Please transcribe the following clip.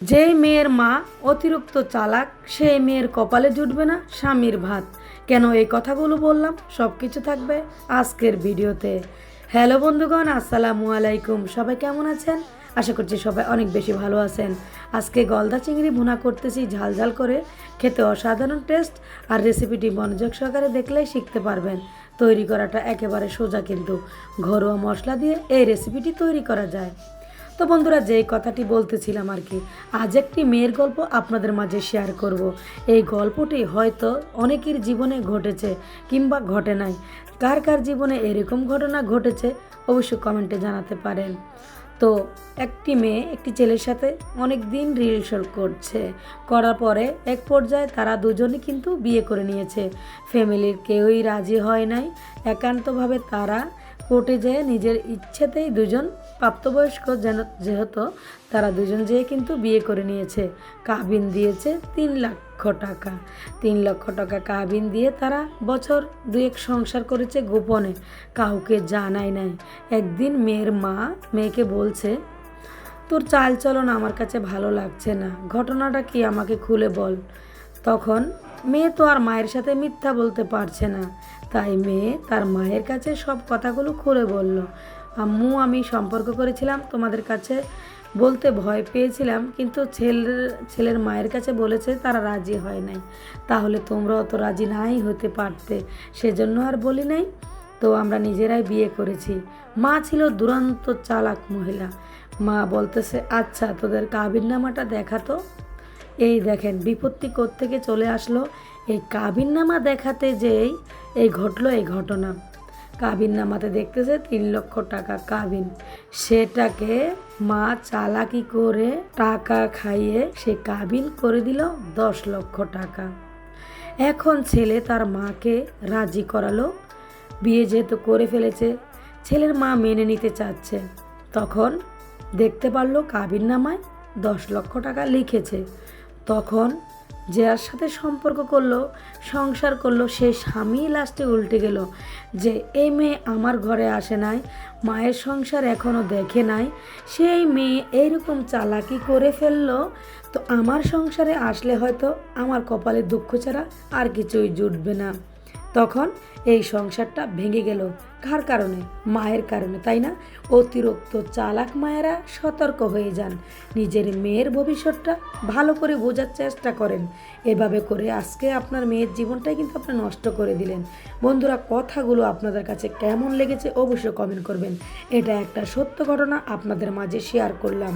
যেই মেয়ের মা অতিরিক্ত চালাক, সেই মেয়ের কপালে জুটবে না স্বামীর ভাত। কেন এই কথাগুলো বললাম? সব কিছু থাকবে আজকের ভিডিওতে। হ্যালো বন্ধুগণ, আসসালামু আলাইকুম। সবাই কেমন আছেন? আশা করছি সবাই অনেক বেশি ভালো আছেন। আজকে গলদা চিংড়ি ভুনা করতেছি ঝাল ঝাল করে। খেতে অসাধারণ টেস্ট আর রেসিপিটি মনোযোগ সহকারে দেখলেই শিখতে পারবেন। তৈরি করাটা একেবারে সোজা কিন্তু। ঘরোয়া মশলা দিয়ে এই রেসিপিটি তৈরি করা যায়। তো বন্ধুরা, যেই কথাটি বলতেছিলাম আর কি, আজ একটি মেয়ের গল্প আপনাদের মাঝে শেয়ার করব। এই গল্পটি হয়তো অনেকের জীবনে ঘটেছে কিংবা ঘটে নাই। কার কার জীবনে এরকম ঘটনা ঘটেছে অবশ্যই কমেন্টে জানাতে পারেন। তো একটি মেয়ে একটি ছেলের সাথে অনেক দিন রিলেশন করছে। করার পরে এক পর্যায়ে তারা দুজনই কিন্তু বিয়ে করে নিয়েছে। ফ্যামিলির কেউই রাজি হয় নাই। একান্তভাবে তারা কোর্টে যেয়ে নিজের ইচ্ছেতেই দুজন প্রাপ্তবয়স্ক যেন, যেহেতু তারা দুজন যেয়ে কিন্তু বিয়ে করে নিয়েছে। কাবিন দিয়েছে তিন লক্ষ টাকা। তিন লক্ষ টাকা কাবিন দিয়ে তারা বছর দুয়েক সংসার করেছে গোপনে। কাউকে জানায় নাই। একদিন মেয়ের মা মেয়েকে বলছে, তোর চাল চলন, আমার কাছে ভালো লাগছে না। ঘটনাটা কি আমাকে খুলে বল। তখন মেয়ে তো আর মায়ের সাথে মিথ্যা বলতে পারছে না। তাই মেয়ে তার মায়ের কাছে সব কথাগুলো খুলে বলল। আম্মু, আমি সম্পর্ক করেছিলাম, তোমাদের কাছে বলতে ভয় পেয়েছিলাম, কিন্তু ছেলের ছেলের মায়ের কাছে বলেছে তারা রাজি হয় নাই। তাহলে তোমরা অত রাজি নাই হতে পারতে, সেজন্য আর বলি নাই? তো আমরা নিজেরাই বিয়ে করেছি। মা ছিল দুরন্ত চালাক মহিলা। মা বলতেছে আচ্ছা তোদের কাবিরনামাটা দেখাতো এই দেখেন, বিপত্তি থেকে চলে আসলো, এই কাবিননামা দেখাতে যেই এই ঘটলো এই ঘটনা। কাবিননামাতে দেখতেছে, তিন লক্ষ টাকা কাবিন। সেটাকে মা চালাকি করে টাকা খাইয়ে সে কাবিন করে দিল দশ লক্ষ টাকা। এখন ছেলে তার মাকে রাজি করালো, বিয়ে যেহেতু করে ফেলেছে, ছেলের মা মেনে নিতে চাচ্ছে। তখন দেখতে পারল কাবিননামায় দশ লক্ষ টাকা লিখেছে। তখন যার সাথে সম্পর্ক করল, সংসার করল সেই স্বামী লাস্টে উল্টে গেল যে, এই মেয়ে আমার ঘরে আসে নাই, মায়ের সংসার এখনও দেখে নাই, সেই মেয়ে এইরকম চালাকি করে ফেলল, তো আমার সংসারে আসলে হয়তো আমার কপালে দুঃখ ছাড়া আর কিছুই জুটবে না। তখন এই সংসারটা ভেঙে গেল। কার কারণে? মায়ের কারণে, তাই না? অতিরিক্ত চালাক মায়েরা সতর্ক হয়ে যান। নিজের মেয়ের ভবিষ্যৎটা ভালো করে বোঝার চেষ্টা করেন। এভাবে করে আজকে আপনার মেয়ের জীবনটাই কিন্তু আপনি নষ্ট করে দিলেন। বন্ধুরা, কথাগুলো আপনাদের কাছে কেমন লেগেছে অবশ্যই কমেন্ট করবেন। এটা একটা সত্য ঘটনা আপনাদের মাঝে শেয়ার করলাম।